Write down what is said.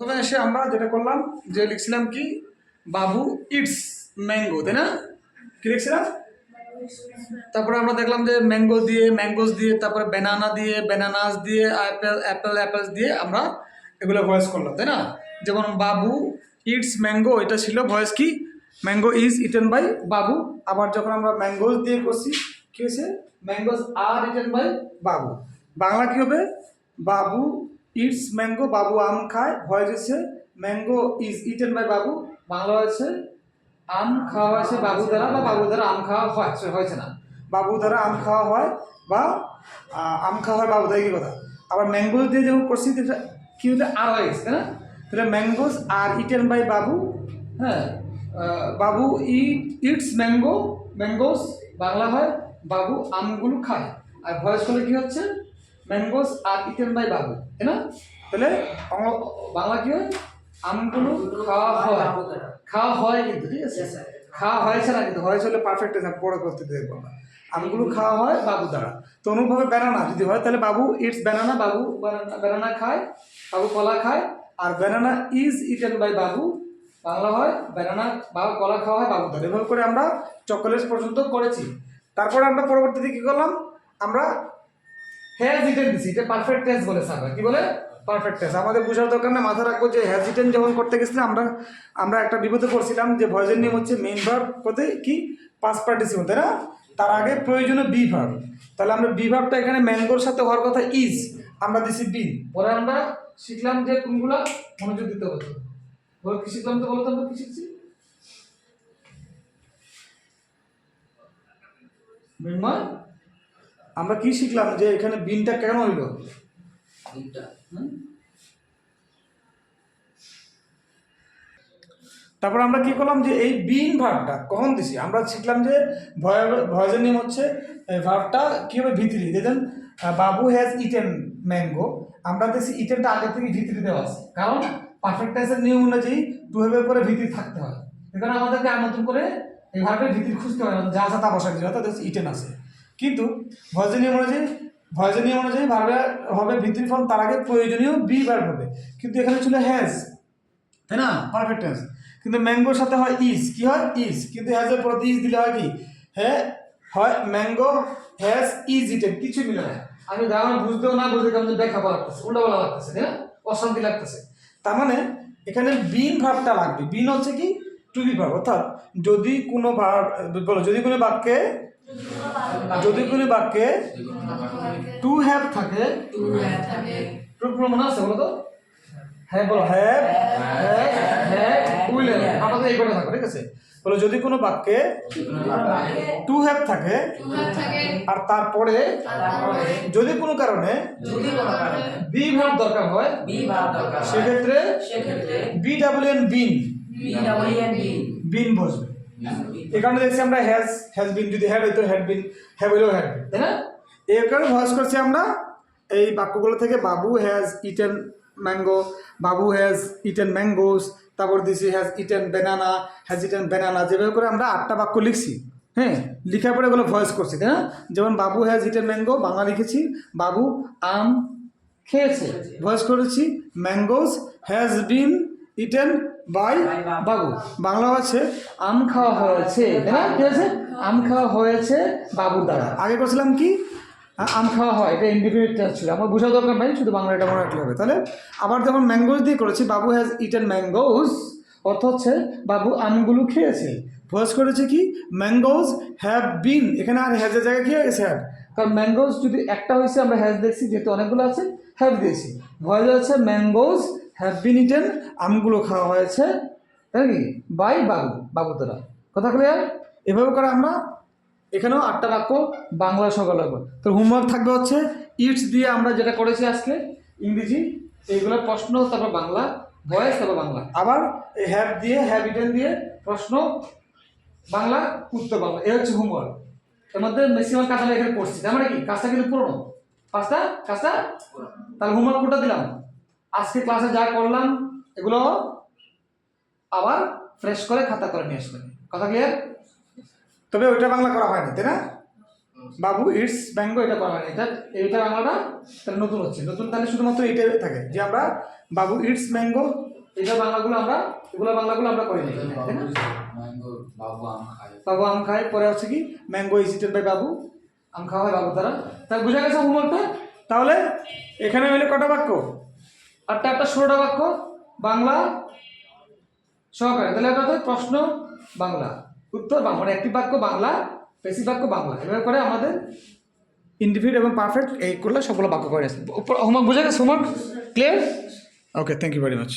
তবে এসে আমরা যেটা করলাম, যে লিখছিলাম কি? বাবু ইটস ম্যাঙ্গো তাই না? কি লিখছিলাম? তারপরে আমরা দেখলাম যে ম্যাঙ্গো দিয়ে ম্যাঙ্গোস দিয়ে, তারপরে ব্যানানা দিয়ে ব্যানানাস দিয়ে অ্যাপেল অ্যাপেল অ্যাপেলস দিয়ে আমরা এগুলো ভয়েস করলাম, তাই না? যেমন বাবু ইটস ম্যাঙ্গো এটা ছিল ভয়েস কি? ম্যাঙ্গো ইজ ইটেন বাই বাবু। আবার যখন আমরা ম্যাঙ্গোস দিয়ে করছি, কি হয়েছে? ম্যাঙ্গোস আর ইটেন বাই বাবু। বাংলা কি হবে? বাবু ইটস ম্যাঙ্গো বাবু আম খায় ভয়েস হচ্ছে ম্যাঙ্গো ইজ ইটেন বাই বাবু বাংলা হচ্ছে আম খাওয়া হয়েছে বাবু দ্বারা বা বাবু দ্বারা আম খাওয়া হয় হয়েছে না। বাবু দ্বারা আম খাওয়া হয় বা আম খাওয়া হয় বাবু দ্বারা কি কথা? আবার ম্যাঙ্গোজ দিয়ে যেমন করছি কি হতে আর হয়ে গেছে, তাই না? তাহলে ম্যাঙ্গোজ আর ইটেন বাই বাবু হ্যাঁ বাবু it it's mango mangoes Bangla হয়, বাবু আমগুলো খায়। আর ভয়েস হলে কি হচ্ছে? ম্যাঙ্গোস আর ইটেন বাই বাবু তাই না? তাহলে বাংলা- কি হয়? আমগুলো খাওয়া হয়। খাওয়া হয় কিন্তু ঠিক আছে? খাওয়া হয়েছে না কিন্তু হয়েছে হলে পারফেক্ট পরে করতে দেখব না আমগুলো খাওয়া হয় বাবু দ্বারা। তো অনুভবে ব্যানানা যদি হয় তাহলে বাবু ইটস ব্যানানা বাবু ব্যানানা খায় বাবু কলা খায়। আর ব্যানানা ইজ ইটেন বাই বাবু বাংলা হয় ব্যানানা বা কলা খাওয়া হয় বাবু দ্বারা। এভাবে করে আমরা চকোলেট পর্যন্ত করেছি। তারপরে আমরা পরবর্তীতে কী করলাম? আমরা হ্যাজ দিছি এটা পারফেক্ট টেন্স বলে স্যার, কি বলে? পারফেক্ট টেন্স আমাদের বোঝার দরকার না মাথা রাখব যে হ্যাজ যখন করতে গেছিলাম, আমরা আমরা একটা বিপদে পড়ছিলাম যে ভয়েসের নিয়ম হচ্ছে মেইন ভার্ব করতে কি? পাস পার্টিসিপল তাই না? তার আগে প্রয়োজনীয় বি ভার্ব তাহলে আমরা বি ভার্বটা এখানে ম্যাঙ্গোর সাথে হওয়ার কথা ইজ আমরা দিছি বি পরে আমরা শিখলাম যে কোনগুলা? মনোযোগ দিতে হতো বল, কি শিখলাম তো? বলো তো আমরা কি শিখছি? মৃন্ময় আমরা কি শিখলাম যে এখানে বিনটা কেন হইল? তারপর আমরা কি করলাম যে এই বিন ভার্বটা কখন দিছি? আমরা শিখলাম যে ভয় ভয়েসের নিয়ম হচ্ছে এই ভার্বটা কীভাবে ভিতরি দেখেন বাবু হ্যাজ ইটেন ম্যাঙ্গো আমরা দেখছি ইটেনটা আগে থেকে ভিতরি দেওয়া আছে। কারণ পারফেক্ট টেন্সের নিয়ম অনুযায়ী টু হেভের পরে ভিতরি থাকতে হয়। এখানে আমাদেরকে আর নতুন করে এই ভার্বের ভিতরি খুঁজতে হয় যা যা তা বসা দিতে হয় অর্থাৎ ইটেন আছে। কিন্তু নিয়ম অনুযায়ী নিয়ম অনুযায়ী ভার্বে হবে ভিতরি ফর্ম তার আগে প্রয়োজনীয় বি ভার্ব হবে। কিন্তু এখানে ছিল হ্যাজ তাই না? পারফেক্ট টেন্স কিন্তু ম্যাঙ্গোর সাথে হয় ইজ কি হয়? ইজ কিন্তু হ্যাজের পরে ইজ দিলে হয় কি? হ্যাঁ হয় ম্যাঙ্গো হ্যাজ ইজ ইটেন কিছু মিলে না। আমি গ্রামার বুঝতেও না বুঝতে কেমন ব্যাখ্যা বলা লাগতেছে উল্টা বলা লাগতেছে তাই না? অশান্তি লাগতেছে। তার মানে এখানে বিন ভাবটা লাগবে। বিন হচ্ছে কি? টু বি ভাব অর্থাৎ যদি কোনো ভাব বলো যদি কোনো বাক্যে যদি কোনো বাক্যে টু হ্যাভ থাকে টু মনে আছে বলো তো? হ্যাঁ বলো। হ্যাভ হ্যাভ উইল আমাদের এই করে থাকো ঠিক আছে? বলো যদি কোনো বাক্যে টু হ্যাভ থাকে আর তারপরে যদি কোনো কারণে বি ভাব দরকার হয় সেক্ষেত্রে B double N been been বসবে। এই কারণে দেখছি আমরা হ্যাজ হ্যাজ বিন যদি হ্যাড হইতো হ্যাড বিন হ্যাভ হইলেও হ্যাড বিন তাই না? এই কারণে ভয়েস করছি আমরা এই বাক্যগুলো থেকে বাবু has eaten mango Babu has eaten mangoes তারপর দিছি has eaten banana has eaten banana যেভাবে করে আমরা আটটা বাক্য লিখছি। হ্যাঁ লিখার পরে এগুলো ভয়েস করছি তাই না? যেমন বাবু হ্যাজ ইটেন ম্যাঙ্গো বাংলা লিখেছি বাবু আম খেয়েছে। ভয়েস করেছি mangoes has been eaten by Babu. Bangla হচ্ছে আম খাওয়া হয়েছে, তাই না? কি হয়েছে? আম খাওয়া হয়েছে বাবুর দ্বারা। আগে করছিলাম কি? আম খাওয়া হয়, এটা ইন্ডিপেন্ডেন্ট ছিল। আমার বোঝার দরকার নাই, শুধু বাংলা এটা মনে রাখলে হবে। তাহলে আবার যখন ম্যাঙ্গোজ দিয়ে করেছি, বাবু হ্যাজ ইটেন ম্যাঙ্গোজ অর্থ হচ্ছে বাবু আমগুলো খেয়েছে। ভয়েস করেছে কি? ম্যাঙ্গোজ হ্যাভ বিন এখানে আর হ্যাজের জায়গায় কি হয়ে গেছে হ্যাভ কারণ ম্যাঙ্গোজ যদি একটা হয়েছে, আমরা হ্যাজ দেখছি, যেহেতু অনেকগুলো আছে হ্যাভ দিয়েছি। ভয়েস হচ্ছে ম্যাঙ্গোজ হ্যাভ বিন ইটেন আমগুলো খাওয়া হয়েছে, তাই কি বাই বাবু বাবু তোরা কথা ক্লিয়ার এভাবে করে আমরা এখানেও আটটা বাক্য বাংলা সকাল লাগবে। তো হোমওয়ার্ক থাকবে হচ্ছে ইটস দিয়ে আমরা যেটা করেছি আজকে, ইংরেজি, এইগুলো প্রশ্ন, তারপর বাংলা ভয়েস তারপর বাংলা। আবার হ্যাভ দিয়ে হ্যাভ ইটেন দিয়ে প্রশ্ন, বাংলা, উত্তর, বাংলা। এই হচ্ছে হোমওয়ার্ক এর মধ্যে ম্যাক্সিমাম কাজ আমরা এখানে করছি। তার মানে কি? কাজটা কিন্তু পুরনো। পাঁচটা? কাজটা? তাহলে হোমওয়ার্ক কোনটা দিলাম? আজকে ক্লাসে যা করলাম এগুলো আবার ফ্রেশ করে খাতা করে নিয়ে আসবেন কথা ক্লিয়ার তবে ওইটা বাংলা করা হয়নি তাই না? বাবু ইটস ব্যাঙ্গো এটা করা হয়নি। এটা এইটা বাংলাটা তাহলে নতুন হচ্ছে। নতুন তাহলে শুধুমাত্র এইটাই থাকে যে আমরা বাবু ইটস ম্যাঙ্গো এইসব বাংলাগুলো আমরা এগুলো বাংলাগুলো আমরা করে নিই তাই না? বাবু আম খায়। পরে হচ্ছে কি ম্যাঙ্গো ইজ ইটেন বাই বাবু আম খাওয়া হয় বাবু দ্বারা। তাই বুঝা গেছে হোমওয়ার্কটা তাহলে এখানে হইলে কটা বাক্য? আটটা একটা ষোলোটা বাক্য, বাংলা, সহকারে। তাহলে এটা প্রশ্ন, বাংলা। উত্তর বাংলা মানে একটি বাক্য বাংলা, বেশি বাক্য বাংলা। এভাবে করে আমাদের ইন্ডিভিড এবং পারফেক্ট এই করলে সবগুলো বাক্য করে হোমওয়ার্ক বুঝে গেছে clear okay thank you very much